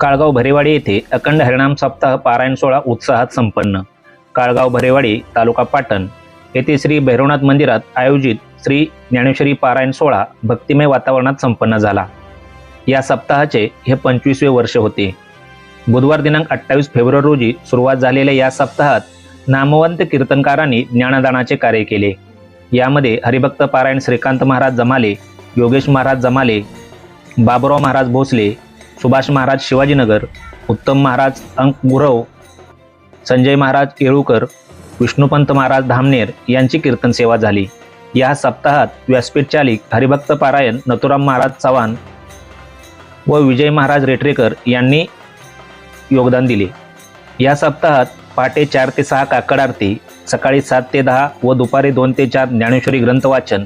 काळगाव भरेवाडी येथे अखंड हरिणाम सप्ताह पारायण सोहळा उत्साहात संपन्न. काळगाव भरेवाडी तालुका पाटण येथे श्री भैरवनाथ मंदिरात आयोजित श्री ज्ञानेश्वरी पारायण सोहळा भक्तिमय वातावरणात संपन्न झाला. या सप्ताहाचे हे पंचवीसवे वर्ष होते. बुधवार दिनांक अठ्ठावीस फेब्रुवारी रोजी सुरुवात झालेल्या या सप्ताहात नामवंत कीर्तनकारांनी ज्ञानदानाचे कार्य केले. यामध्ये हरिभक्त पारायण श्रीकांत महाराज जमाले योगेश महाराज जमाले बाबुराव महाराज भोसले सुभाष महाराज शिवाजीनगर उत्तम महाराज अंक गुरव संजय महाराज येळूकर विष्णुपंत महाराज धामनेर यांची कीर्तन सेवा झाली. या सप्ताहात व्यासपीठ चालिक हरिभक्त पारायण नथुराम महाराज चव्हाण व विजय महाराज रेटरेकर यांनी योगदान दिले. या सप्ताहात पहाटे चार ते सहा काकड आरती सकाळी सात ते दहा व दुपारी दोन ते चार ज्ञानेश्वरी ग्रंथवाचन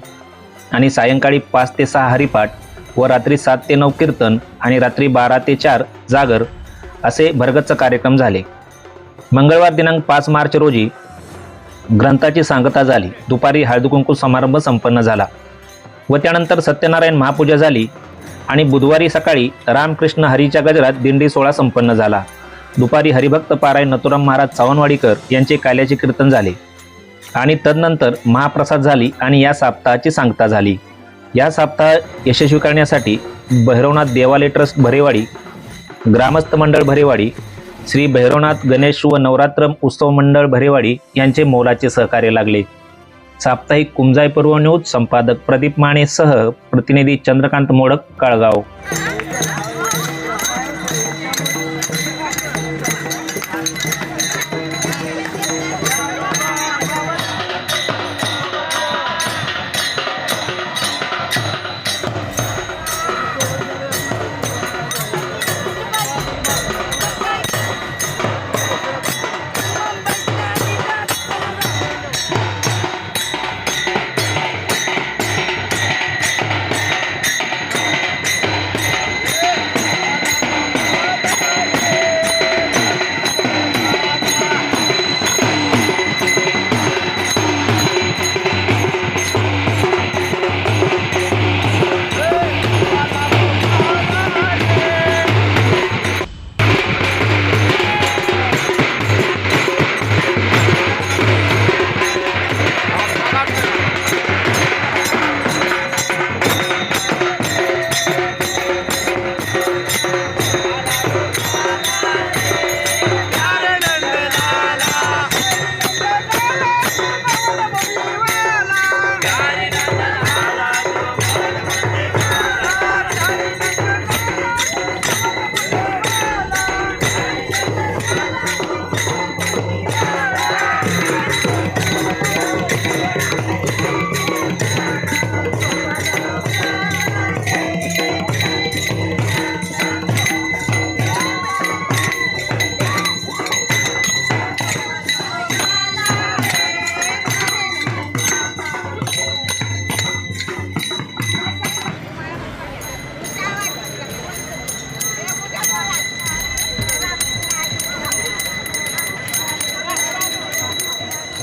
आणि सायंकाळी पाच ते सहा हरिपाठ व रात्री सात ते नऊ कीर्तन आणि रात्री बारा ते चार जागर असे भरगच्च कार्यक्रम झाले. मंगळवार दिनांक पाच मार्च रोजी ग्रंथाची सांगता झाली. दुपारी हळदकुंकू समारंभ संपन्न झाला व त्यानंतर सत्यनारायण महापूजा झाली आणि बुधवारी सकाळी रामकृष्ण हरीच्या गजरात दिंडी सोहळा संपन्न झाला. दुपारी हरिभक्त पारायण नथुराम महाराज चव्हाणवाडीकर यांचे काल्याचे कीर्तन झाले आणि तदनंतर महाप्रसाद झाली आणि या साप्ताहाची सांगता झाली. या साप्ताह यशस्वी करण्यासाठी भैरवनाथ देवालय ट्रस्ट भरेवाडी ग्रामस्थ मंडळ भरेवाडी श्री भैरवनाथ गणेश व नवरात्र उत्सव मंडळ भरेवाडी यांचे मोलाचे सहकार्य लागले. साप्ताहिक कुंजाई पूर्व न्यूज संपादक प्रदीप मानेसह प्रतिनिधी चंद्रकांत मोडक काळगाव.